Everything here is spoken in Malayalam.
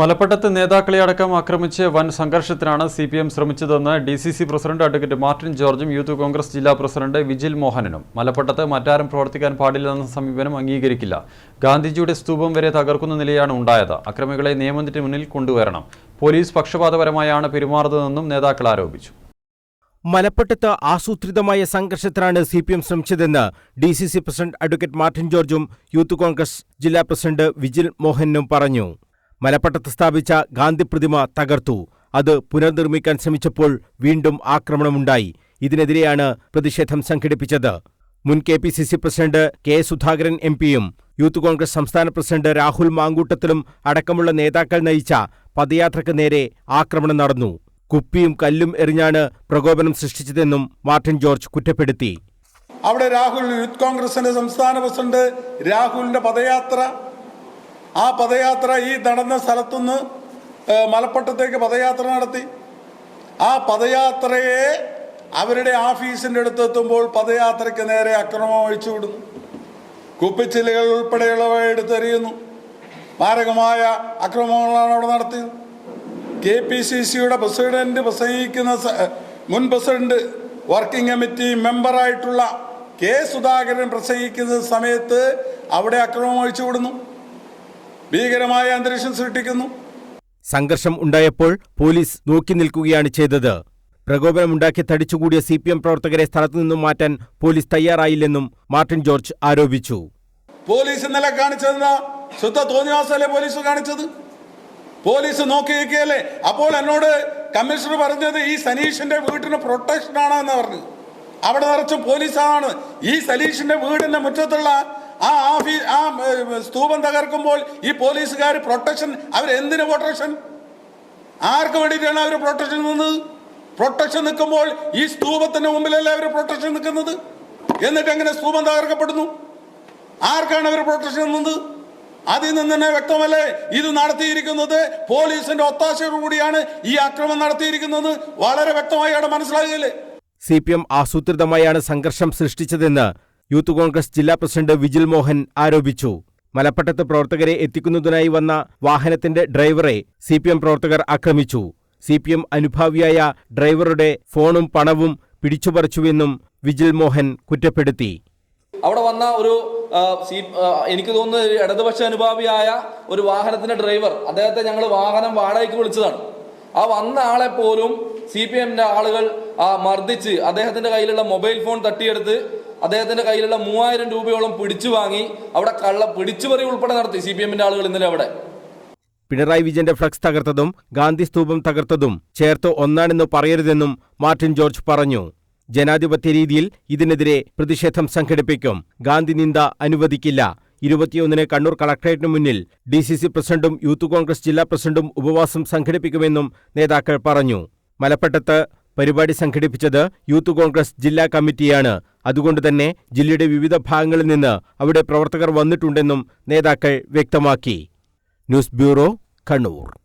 മലപ്പട്ടത്ത് നേതാക്കളെ അടക്കം ആക്രമിച്ച് വൻ സംഘർഷത്തിനാണ് C P M ശ്രമിച്ചതെന്ന് D C C president advocate Martin ജോർജും യൂത്ത് കോൺഗ്രസ് ജില്ലാ പ്രസിഡന്റ് വിജിൽ മോഹനനും. മലപ്പട്ടത്ത് മറ്റാരും പ്രവർത്തിക്കാൻ പാടില്ലെന്ന സമീപനം അംഗീകരിക്കില്ല. ഗാന്ധിജിയുടെ സ്തൂപം വരെ തകർക്കുന്ന നിലയാണ് ഉണ്ടായത്. അക്രമികളെ നിയമത്തിന് മുന്നിൽ കൊണ്ടുവരണം. പോലീസ് പക്ഷപാതപരമായാണ് പെരുമാറുന്നതെന്നും നേതാക്കൾ ആരോപിച്ചു. മലപ്പട്ടത്ത് ആസൂത്രിതമായ സംഘർഷത്തിനാണ് C P M ശ്രമിച്ചതെന്ന് D C C president advocate Martin ജോർജും യൂത്ത് കോൺഗ്രസ് ജില്ലാ പ്രസിഡന്റ് വിജിൽ മോഹനും പറഞ്ഞു. മലപ്പട്ടത്ത് സ്ഥാപിച്ച ഗാന്ധി പ്രതിമ തകർത്തു. അത് പുനർനിർമ്മിക്കാൻ ശ്രമിച്ചപ്പോൾ വീണ്ടും ആക്രമണമുണ്ടായി. ഇതിനെതിരെയാണ് പ്രതിഷേധം സംഘടിപ്പിച്ചത്. മുൻ K P C C president K Sudhakaran M പിയും യൂത്ത് കോൺഗ്രസ് സംസ്ഥാന പ്രസിഡന്റ് രാഹുൽ മാങ്കൂട്ടത്തിലും അടക്കമുള്ള നേതാക്കൾ നയിച്ച പദയാത്രയ്ക്ക് നേരെ ആക്രമണം നടന്നു. കുപ്പിയും കല്ലും എറിഞ്ഞാണ് പ്രകോപനം സൃഷ്ടിച്ചതെന്നും മാർട്ടിൻ ജോർജ് കുറ്റപ്പെടുത്തി. അവിടെ രാഹുൽ യൂത്ത് കോൺഗ്രസിന്റെ സംസ്ഥാന പ്രസിഡന്റ് രാഹുലിന്റെ പദയാത്ര ആ പദയാത്ര ഈ നടന്ന സ്ഥലത്തുനിന്ന് മലപ്പട്ടത്തേക്ക് പദയാത്ര നടത്തി. ആ പദയാത്രയെ അവരുടെ ആഫീസിന്റെ അടുത്തെത്തുമ്പോൾ പദയാത്രയ്ക്ക് നേരെ അക്രമം ഒഴിച്ചു വിടുന്നു. കുപ്പിച്ചില്ലുകൾ ഉൾപ്പെടെയുള്ളവ എടുത്തെറിയുന്നു. മാരകമായ അക്രമങ്ങളാണ് അവിടെ നടത്തിയത്. കെ പി സി സിയുടെ പ്രസിഡന്റ് പ്രസംഗിക്കുന്ന മുൻ പ്രസിഡന്റ് വർക്കിംഗ് കമ്മിറ്റി മെമ്പറായിട്ടുള്ള കെ സുധാകരൻ പ്രസംഗിക്കുന്ന സമയത്ത് അവിടെ അക്രമം ഒഴിച്ചു വിടുന്നു. ഭീകരമായ അന്തരീക്ഷം സൃഷ്ടിക്കുന്നു. സംഘർഷം ഉണ്ടായപ്പോൾ പോലീസ് നോക്കി നിൽക്കുകയാണ് ചെയ്തത്. പ്രകോപനമുണ്ടാക്കി തടിച്ചുകൂടിയ സി പി എം പ്രവർത്തകരെ സ്ഥലത്തു നിന്നും മാറ്റാൻ പോലീസ് തയ്യാറായില്ലെന്നും മാർട്ടിൻ ജോർജ് ആരോപിച്ചു. പോലീസ് ഇന്നലെ കാണിച്ചതെന്താ? ശുദ്ധ തോന്നിയാസല്ലേ പോലീസ് കാണിച്ചത്? പോലീസ് നോക്കി നിൽക്കുകയല്ലേ അപ്പോൾ എന്നോട് കമ്മീഷണർ പറഞ്ഞത് ഈ സനീഷിന്റെ വീട്ടിന് പ്രൊട്ടക്ഷൻ ആണ് എന്ന് പറഞ്ഞു അവിടെ നിറച്ച് പോലീസാണ് ഈ സനീഷിന്റെ വീടിന്റെ മുറ്റത്തുള്ള ആ ഓഫീ ആ സ്തൂപം തകർക്കുമ്പോൾ ഈ പോലീസുകാർ പ്രൊട്ടക്ഷൻ അവരെന്തിന് പ്രൊട്ടക്ഷൻ ആർക്ക് വേണ്ടിയിട്ടാണ് അവർ പ്രൊട്ടക്ഷൻ നിന്നത്? പ്രൊട്ടക്ഷൻ നിൽക്കുമ്പോൾ ഈ സ്തൂപത്തിന് മുമ്പിലല്ലേ അവർ പ്രൊട്ടക്ഷൻ നിൽക്കുന്നത്? എന്നിട്ട് എങ്ങനെ സ്തൂപം തകർക്കപ്പെടുന്നു? ആർക്കാണ് അവർ പ്രൊട്ടക്ഷൻ നിന്നത്? അതിൽ നിന്ന് തന്നെ വ്യക്തമല്ലേ? ഇത് നടത്തിയിരിക്കുന്നത് പോലീസിന്റെ ഒത്താശയോടുകൂടിയാണ് ഈ ആക്രമണം നടത്തിയിരിക്കുന്നത്. വളരെ വ്യക്തമായി അവിടെ മനസ്സിലാകുകയില്ലേ സി പി എം ആസൂത്രിതമായാണ് സംഘർഷം സൃഷ്ടിച്ചതെന്ന് യൂത്ത് കോൺഗ്രസ് ജില്ലാ പ്രസിഡന്റ് വിജിൽ മോഹൻ ആരോപിച്ചു. മലപ്പട്ടത്ത് പ്രവർത്തകരെ എത്തിക്കുന്നതിനായി വന്ന വാഹനത്തിന്റെ ഡ്രൈവറെ സി പി എം പ്രവർത്തകർ ആക്രമിച്ചു. സി പി എം അനുഭാവിയായ ഡ്രൈവറുടെ ഫോണും പണവും പിടിച്ചുപറിച്ചുവെന്നും വിജിൽ മോഹൻ കുറ്റപ്പെടുത്തി. അവിടെ വന്ന ഒരു എനിക്ക് തോന്നുന്നു ഇടതുപക്ഷ അനുഭാവിയായ ഒരു വാഹനത്തിന്റെ ഡ്രൈവർ അദ്ദേഹത്തെ ഞങ്ങൾ വാഹനം വാടകയ്ക്ക് വിളിച്ചതാണ്. ആ വന്ന ആളെ പോലും സി പി എമ്മിന്റെ ആളുകൾ മർദ്ദിച്ച് അദ്ദേഹത്തിന്റെ കയ്യിലുള്ള മൊബൈൽ ഫോൺ തട്ടിയെടുത്ത് അദ്ദേഹത്തിന്റെ കയ്യിലുള്ള മൂവായിരം രൂപയോളം പിടിച്ചു വാങ്ങി അവിടെ കള്ള പിടിച്ചുപറി ഉൾപ്പെടെ നടത്തി. സി പി എമ്മിന്റെ ആളുകൾ ഇന്നലെ അവിടെ. പിണറായി വിജയന്റെ ഫ്ലക്സ് തകർത്തതും ഗാന്ധി സ്തൂപം തകർത്തതും ചേർത്ത് ഒന്നാണെന്ന് പറയരുതെന്നും മാർട്ടിൻ ജോർജ് പറഞ്ഞു. ജനാധിപത്യ രീതിയിൽ ഇതിനെതിരെ പ്രതിഷേധം സംഘടിപ്പിക്കും. ഗാന്ധി നിന്ദ അനുവദിക്കില്ല. ഇരുപത്തിയൊന്നിന് കണ്ണൂർ കളക്ടറേറ്റിന് മുന്നിൽ ഡി സി സി പ്രസിഡന്റും യൂത്ത് കോൺഗ്രസ് ജില്ലാ പ്രസിഡന്റും ഉപവാസം സംഘടിപ്പിക്കുമെന്നും നേതാക്കൾ പറഞ്ഞു. മലപ്പട്ടത്ത് പരിപാടി സംഘടിപ്പിച്ചത് യൂത്ത് കോൺഗ്രസ് ജില്ലാ കമ്മിറ്റിയാണ്. അതുകൊണ്ട് തന്നെ ജില്ലയുടെ വിവിധ ഭാഗങ്ങളിൽ നിന്ന് അവിടെ പ്രവർത്തകർ വന്നിട്ടുണ്ടെന്നും നേതാക്കൾ വ്യക്തമാക്കി. News bureau Kannur.